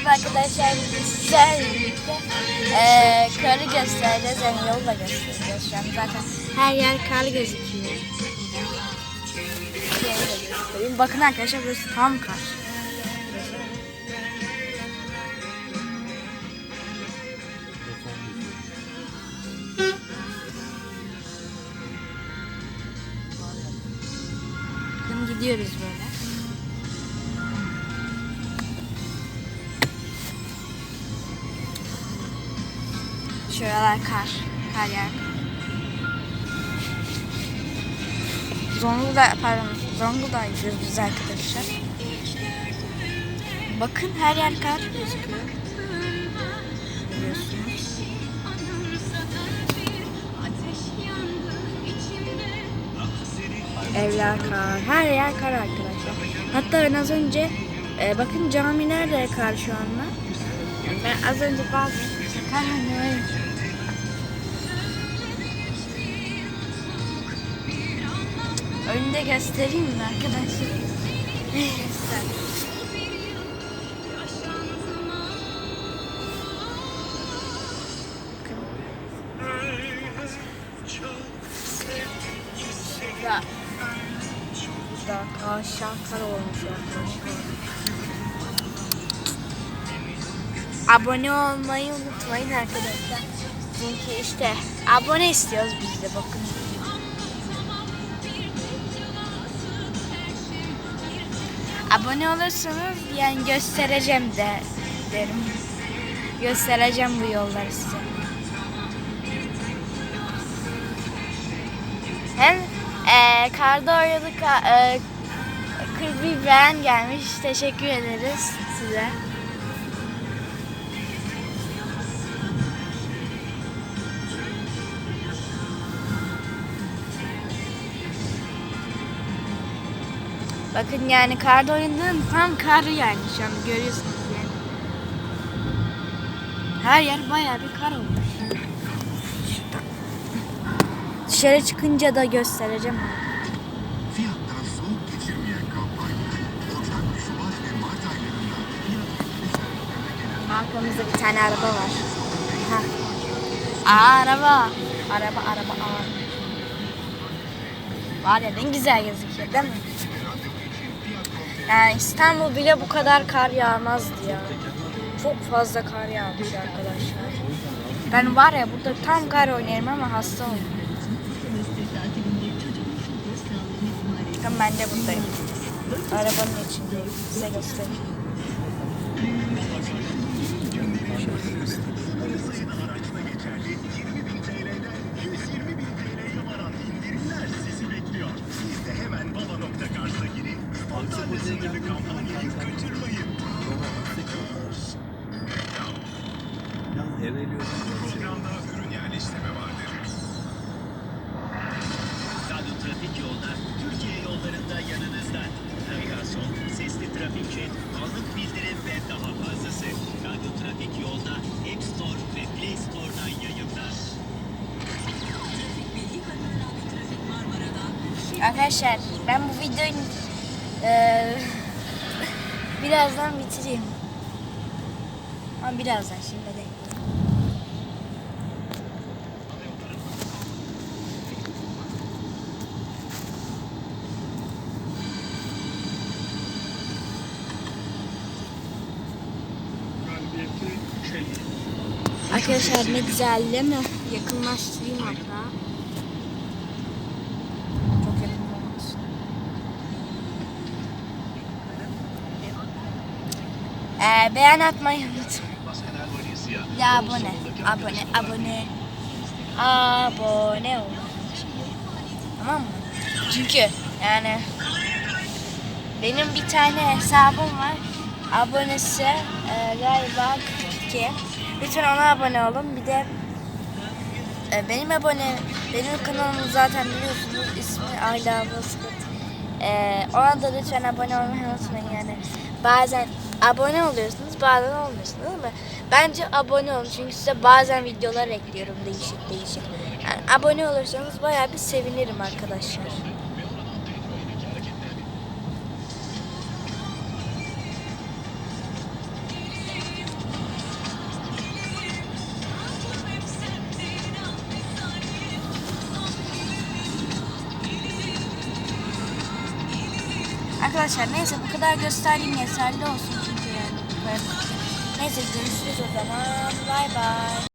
Evet arkadaşlar sizlerle birlikte eee karı göstereceğiz yani yolu da göstereceğiz şu an zaten her yer kar gözüküyor. Bakın arkadaşlar burası tam kar. Bakın gidiyoruz böyle. Şuralar kar. Her yer. Zonguldak, pardon, Zonguldak'a gidiyoruz arkadaşlar. Bakın her yer kar gözüküyor. Evler kar, her yer kar arkadaşlar. Hatta ben az önce, e, bakın cami nerede kar şu anda? Ben az önce bazı kar Önde göstereyim mi arkadaşlar? Şurada. Şurada kavşaklar olmuş arkadaşlar. Abone olmayı unutmayın arkadaşlar. Çünkü işte abone istiyoruz biz de bakın. Abone olursanız yani göstereceğim de derim. Göstereceğim bu yolları size. Hem eee karda oynadık. E, bir beğen gelmiş. Teşekkür ederiz size. Bakın yani karda oynadığım tam karı yani şu an görüyorsunuz yani. Her yer bayağı bir kar olmuş. Dışarı çıkınca da göstereceğim. Fiyattan soğuk geçirmeyen kampanya. Ocak, Şubat ve Mart aylarında fiyat Arkamızda bir tane araba var. Ha. Aa, araba. Araba, araba, araba. Var ya ne güzel gözüküyor değil mi? Yani İstanbul bile bu kadar kar yağmazdı ya. Çok fazla kar yağmış arkadaşlar. Ben var ya burada tam kar oynarım ama hasta oldum. Bakın ben de buradayım. Arabanın içindeyim. Size göstereyim. Radyo Trafik Yolda Türkiye yollarında yanınızda. Navigasyon, sesli trafik jet, anlık bildirim ve daha fazlası. Radyo Trafik Yolda App Store ve Play Store'dan yayında. Arkadaşlar ben bu videoyu eee, birazdan bitireyim. Ama birazdan şimdi değil. Arkadaşlar ne güzel değil mi? Yakınlaştırayım hatta. Ee, beğen atmayı unutmayın. De abone. Abone, abone. Abone olun. Tamam mı? Çünkü yani benim bir tane hesabım var. Abonesi e, galiba 42. Lütfen ona abone olun. Bir de e, benim abone, benim kanalımı zaten biliyorsunuz. ismi Ayla Bozkurt. E, ona da lütfen abone olmayı unutmayın yani. Bazen abone oluyorsunuz, bazen olmuyorsunuz mi? Bence abone olun çünkü size bazen videolar ekliyorum değişik değişik. Yani abone olursanız bayağı bir sevinirim arkadaşlar. Arkadaşlar neyse bu kadar göstereyim yeterli olsun çünkü yani. Neyse görüşürüz o zaman. Bay bay.